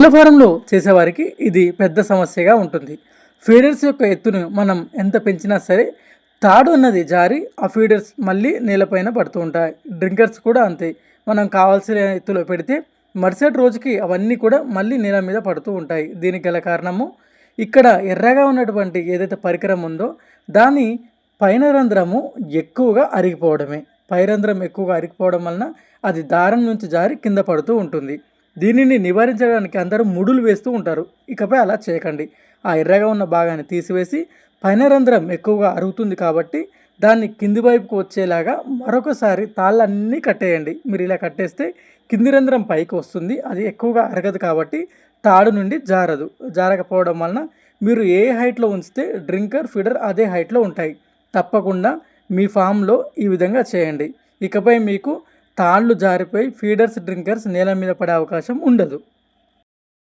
కోళ్ళ ఫారంలో చేసేవారికి ఇది పెద్ద సమస్యగా ఉంటుంది. ఫీడర్స్ యొక్క ఎత్తును మనం ఎంత పెంచినా సరే తాడు అన్నది జారి ఆ ఫీడర్స్ మళ్ళీ నేలపైన పడుతూ ఉంటాయి. డ్రింకర్స్ కూడా అంతే. మనం కావాల్సిన ఎత్తులో పెడితే మరుసటి రోజుకి అవన్నీ కూడా మళ్ళీ నేల మీద పడుతూ ఉంటాయి. దీనికి గల కారణము? ఇక్కడ ఎర్రగా ఉన్నటువంటి ఏదైతే పరికరం ఉందో దాని పైన రంధ్రము ఎక్కువగా అరిగిపోవడమే. పై రంధ్రం ఎక్కువగా అరిగిపోవడం వలన అది దారం నుంచి జారి కింద పడుతూ ఉంటుంది. దీనిని నివారించడానికి అందరూ ముడులు వేస్తూ ఉంటారు. ఇకపై అలా చేయకండి. ఆ ఎర్రగా ఉన్న భాగాన్ని తీసివేసి పైన రంధ్రం ఎక్కువగా అరుగుతుంది కాబట్టి దాన్ని కింది వైపుకు వచ్చేలాగా మరొకసారి తాళ్ళన్నీ కట్టేయండి. మీరు ఇలా కట్టేస్తే కింది రంధ్రం పైకి వస్తుంది. అది ఎక్కువగా అరగదు కాబట్టి తాడు నుండి జారదు. జారకపోవడం వలన మీరు ఏ హైట్లో ఉంచితే డ్రింకర్ ఫీడర్ అదే హైట్లో ఉంటాయి. తప్పకుండా మీ ఫామ్లో ఈ విధంగా చేయండి. ఇకపై మీకు తాళ్ళు జారిపోయి ఫీడర్స్ డ్రింకర్స్ నేల మీద పడే అవకాశం ఉండదు.